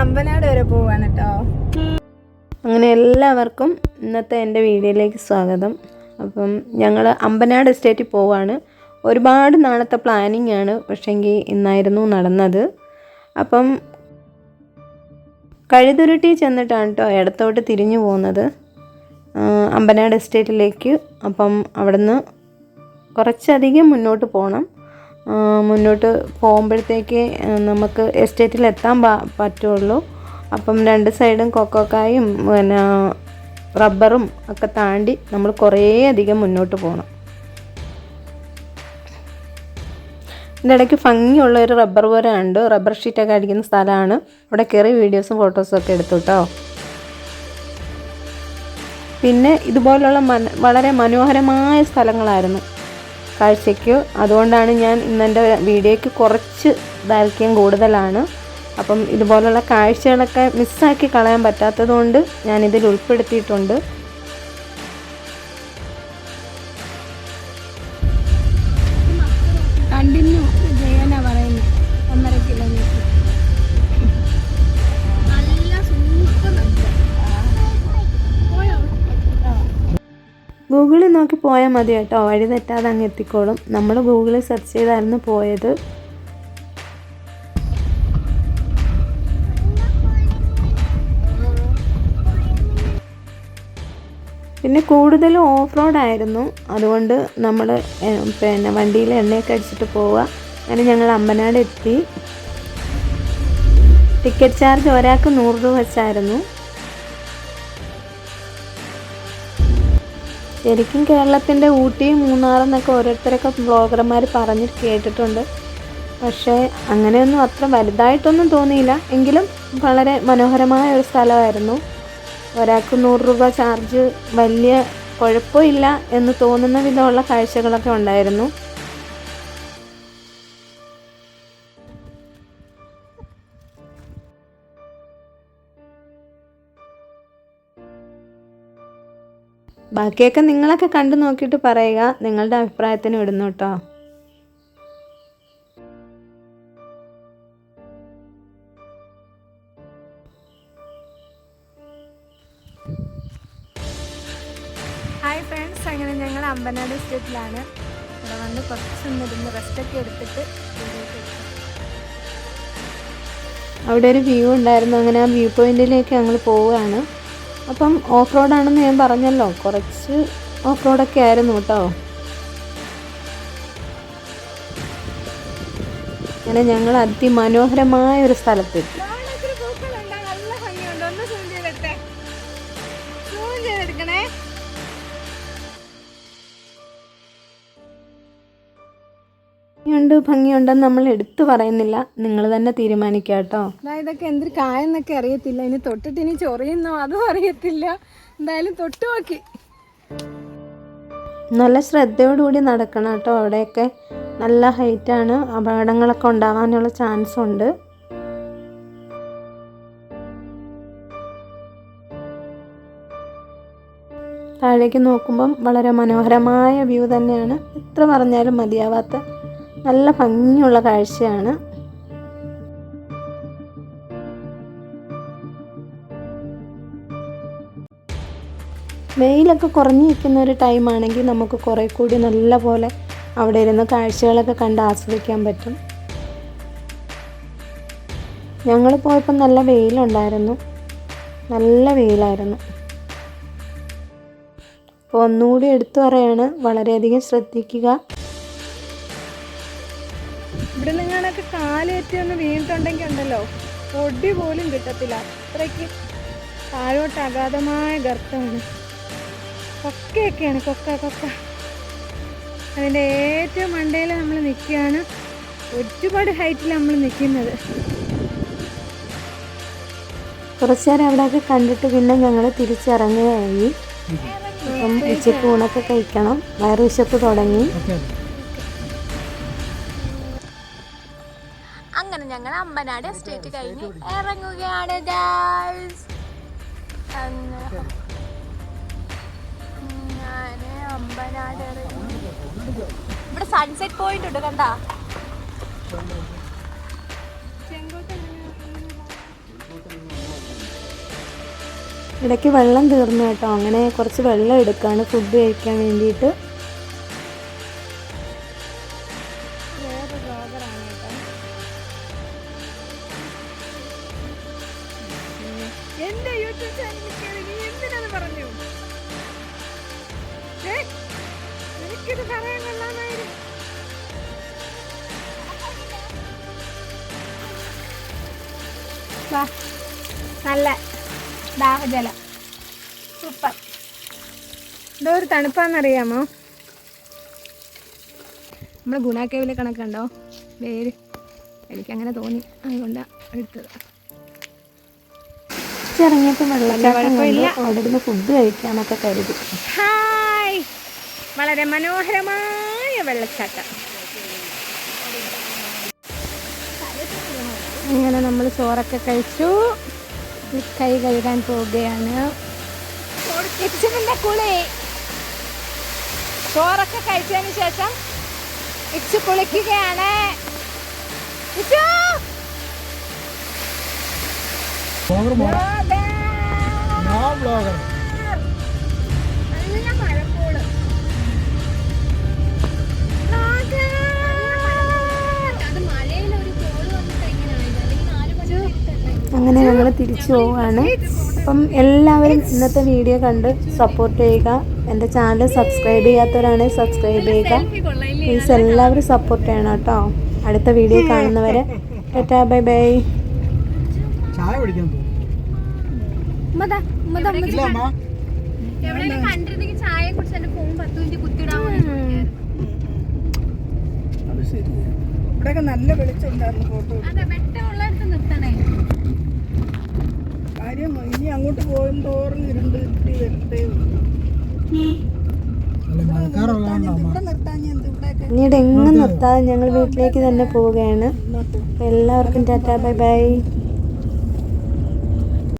അമ്പനാട് വരെ പോവാണ് കേട്ടോ. അങ്ങനെ എല്ലാവർക്കും ഇന്നത്തെ എന്റെ വീഡിയോയിലേക്ക് സ്വാഗതം. അപ്പം ഞങ്ങൾ അമ്പനാട് എസ്റ്റേറ്റിൽ പോവാണ്. ഒരുപാട് നാളത്തെ പ്ലാനിങ് ആണ് പക്ഷേങ്കിൽ ഇന്നായിരുന്നു നടന്നത്. അപ്പം കഴുതുരുട്ടി ചെന്നിട്ടാണ് കേട്ടോ ഇടത്തോട്ട് തിരിഞ്ഞു പോകുന്നത്. അമ്പനാട് എസ്റ്റേറ്റിലേക്ക്. അപ്പം അവിടുന്ന് കുറച്ചധികം മുന്നോട്ട് പോകണം മുന്നോട്ട് പോകുമ്പോഴത്തേക്ക് നമുക്ക് എസ്റ്റേറ്റിൽ എത്താൻ പറ്റുള്ളൂ. അപ്പം രണ്ട് സൈഡും കൊക്കോക്കായും പിന്നെ റബ്ബറും ഒക്കെ താണ്ടി നമ്മൾ കുറേ അധികം മുന്നോട്ട് പോകണം ഇടയ്ക്ക് ഭംഗിയുള്ള ഒരു റബ്ബർ പോലെ ഉണ്ട്. റബ്ബർ ഷീറ്റൊക്കെ അടിക്കുന്ന സ്ഥലമാണ്. അവിടെ കയറി വീഡിയോസും ഫോട്ടോസും ഒക്കെ എടുത്തു കേട്ടോ പിന്നെ ഇതുപോലുള്ള വളരെ മനോഹരമായ സ്ഥലങ്ങളായിരുന്നു. കാഴ്ചയ്ക്ക്. അതുകൊണ്ടാണ് ഞാൻ ഇന്നെന്റെ വീഡിയോയ്ക്ക് കുറച്ച് ദൈർഘ്യം കൂടുതലാണ്. അപ്പം ഇതുപോലുള്ള കാഴ്ചകളൊക്കെ മിസ്സാക്കി കളയാൻ പറ്റാത്തത് കൊണ്ട് ഞാനിതിൽ ഉൾപ്പെടുത്തിയിട്ടുണ്ട്. ഗൂഗിളിൽ നോക്കി പോയാൽ മതി കേട്ടോ. വഴി തെറ്റാതെ അങ്ങ് എത്തിക്കോളും. നമ്മൾ ഗൂഗിളിൽ സെർച്ച് ചെയ്തായിരുന്നു പോയത്. പിന്നെ കൂടുതലും ഓഫ് റോഡ് ആയിരുന്നു അതുകൊണ്ട് നമ്മൾ പിന്നെ വണ്ടിയിൽ എണ്ണയൊക്കെ അടിച്ചിട്ട് പോവുക. അങ്ങനെ ഞങ്ങൾ അമ്പനാട് എത്തി. ടിക്കറ്റ് ചാർജ് ഒരാൾക്ക് നൂറ് രൂപ വെച്ചായിരുന്നു. ശരിക്കും കേരളത്തിന്റെ ഊട്ടി മൂന്നാറെന്നൊക്കെ ഓരോരുത്തരൊക്കെ ബ്ലോഗർമാർ പറഞ്ഞ് കേട്ടിട്ടുണ്ട്. പക്ഷേ അങ്ങനെയൊന്നും അത്ര വലുതായിട്ടൊന്നും തോന്നിയില്ല. എങ്കിലും വളരെ മനോഹരമായ ഒരു സ്ഥലമായിരുന്നു. ഒരാൾക്ക് നൂറ് രൂപ ചാർജ് വലിയ കുഴപ്പമില്ല എന്ന് തോന്നുന്ന വിധമുള്ള കാഴ്ചകളൊക്കെ ഉണ്ടായിരുന്നു. ബാക്കിയൊക്കെ നിങ്ങളൊക്കെ കണ്ടു നോക്കിയിട്ട് പറയുക. നിങ്ങളുടെ അഭിപ്രായത്തിന് വിടുന്നു കേട്ടോ. ഹായ് ഫ്രണ്ട്സ് അങ്ങനെ ഞങ്ങൾ അമ്പനാട് സ്റ്റേറ്റിലാണ് ഇവിടെ വന്ന് കുറച്ചൊന്നിരുന്ന് റെസ്റ്റൊക്കെ എടുത്തിട്ട്. അവിടെ ഒരു വ്യൂ ഉണ്ടായിരുന്നു. അങ്ങനെ ആ വ്യൂ പോയിന്റിലേക്ക് ഞങ്ങൾ പോവുകയാണ്. അപ്പം ഓഫ് റോഡാണെന്ന് ഞാൻ പറഞ്ഞല്ലോ. കുറച്ച് ഓഫ് റോഡൊക്കെ ആയിരുന്നു കേട്ടോ. അങ്ങനെ ഞങ്ങൾ അതിമനോഹരമായ ഒരു സ്ഥലത്തെത്തി. ഭംഗിയുണ്ട് ഭംഗിയുണ്ടെന്ന് നമ്മൾ എടുത്തു പറയുന്നില്ല. നിങ്ങൾ തന്നെ തീരുമാനിക്കുക കേട്ടോ. ഇതൊക്കെ എന്തൊരു കായെന്നൊക്കെ അറിയത്തില്ല. ഇനി തൊട്ടിട്ട് ഇനി ചൊറിയുന്നോ? അതും അറിയത്തില്ല. എന്തായാലും തൊട്ട് നോക്കി. നല്ല ശ്രദ്ധയോടുകൂടി നടക്കണം കേട്ടോ അവിടെയൊക്കെ. നല്ല ഹൈറ്റാണ് അപകടങ്ങളൊക്കെ ഉണ്ടാവാനുള്ള ചാൻസ് ഉണ്ട്. താഴേക്ക് നോക്കുമ്പം വളരെ മനോഹരമായ വ്യൂ തന്നെയാണ്. എത്ര പറഞ്ഞാലും മതിയാവാത്ത നല്ല ഭംഗിയുള്ള കാഴ്ചയാണ്. വെയിലൊക്കെ കുറഞ്ഞു നിൽക്കുന്ന ഒരു ടൈമാണെങ്കിൽ നമുക്ക് കുറേ കൂടി നല്ല പോലെ അവിടെ ഇരുന്ന് കാഴ്ചകളൊക്കെ കണ്ട് ആസ്വദിക്കാൻ പറ്റും. ഞങ്ങൾ പോയപ്പോൾ നല്ല വെയിലുണ്ടായിരുന്നു. നല്ല വെയിലായിരുന്നു. അപ്പോൾ ഒന്നുകൂടി എടുത്തു പറയാണ് വളരെയധികം ശ്രദ്ധിക്കുക. കാലേറ്റി ഒന്ന് വീണിട്ടുണ്ടെങ്കിൽ ഉണ്ടല്ലോ. പൊടി പോലും കിട്ടത്തില്ല. അത്രയ്ക്ക് താഴോട്ട് അഗാധമായ ഗർത്തമാണ്. കൊക്കയൊക്കെയാണ് കൊക്ക കൊക്ക. അതിന്റെ ഏറ്റവും മണ്ടയിൽ നമ്മൾ നിൽക്കുകയാണ്. ഒരുപാട് ഹൈറ്റിൽ നമ്മൾ നിൽക്കുന്നത്. കുറച്ച് നേരം അവിടെയൊക്കെ കണ്ടിട്ട് പിന്നെ ഞങ്ങൾ തിരിച്ചിറങ്ങുകയായി. അപ്പം ഉച്ചയ്ക്ക് ഊണൊക്കെ കഴിക്കണം. വയറുവിശപ്പ് തുടങ്ങി. അമ്പനാട് എസ്റ്റേറ്റ് കഴിഞ്ഞ് ഇറങ്ങുകയാണ് ഞാൻ അമ്പനാട് ഇവിടെ സൺസെറ്റ് പോയിന്റ് ഉണ്ട് കണ്ടാ? ഇടയ്ക്ക് വെള്ളം തീർന്നു കേട്ടോ. അങ്ങനെ കുറച്ച് വെള്ളം എടുക്കാണ് ഫുഡ് കഴിക്കാൻ വേണ്ടിയിട്ട്. എന്റെ യൂട്യൂബ് ചാനലിൽ കയറി നീ എന്തിനാണ് പറഞ്ഞു? എനിക്കിത് പറയാൻ കൊള്ളാമായിരുന്നു. നല്ല ദാഹജലം സൂപ്പർ. എന്തോ ഒരു തണുപ്പാന്നറിയാമോ? നമ്മുടെ ഗുണാക്കേവിലെ കണക്കുണ്ടോ? വേര് എനിക്കങ്ങനെ തോന്നി. അതുകൊണ്ടാണ് എടുത്തത്. ഇറങ്ങിയപ്പോൾ വെള്ളച്ചാട്ടം കുഴപ്പമില്ല. കണ്ടു. അവിടെ ഇരുന്ന് ഫുഡ് കഴിക്കാനൊക്കെ കരുതി. ഹായ് വളരെ മനോഹരമായ വെള്ളച്ചാട്ടം. അങ്ങനെ നമ്മൾ ചോറൊക്കെ കഴിച്ചു. കൈ കഴുകാൻ പോവുകയാണ്. കുളി ചോറൊക്കെ കഴിച്ചതിന് ശേഷം ഇച്ചു കുളിക്കുകയാണ് ഇച്ചു! അങ്ങനെ ഞങ്ങൾ തിരിച്ചു പോവുകയാണ് അപ്പം എല്ലാവരും ഇന്നത്തെ വീഡിയോ കണ്ട് സപ്പോർട്ട് ചെയ്യുക. എന്റെ ചാനൽ സബ്സ്ക്രൈബ് ചെയ്യാത്തവരാണെങ്കിൽ സബ്സ്ക്രൈബ് ചെയ്യുക. പ്ലീസ് എല്ലാവരും സപ്പോർട്ട് ചെയ്യണം കേട്ടോ. അടുത്ത വീഡിയോ കാണുന്നവരെ. ടാറ്റാ ബൈ ബൈ കുടിക്കാൻ പോകും അത് ശരി. ഇവിടെയൊക്കെ നല്ല വെളിച്ചം ഉണ്ടായിരുന്നു ഫോട്ടോ കാര്യം ഇനി അങ്ങോട്ട് പോകും തോറും ഇരുണ്ട് കിട്ടി വരട്ടേ. പിന്നീട് എങ്ങും നിർത്താതെ ഞങ്ങൾ വീട്ടിലേക്ക് തന്നെ പോവുകയാണ്. അപ്പോൾ എല്ലാവർക്കും ടാറ്റാ ബൈ ബൈ.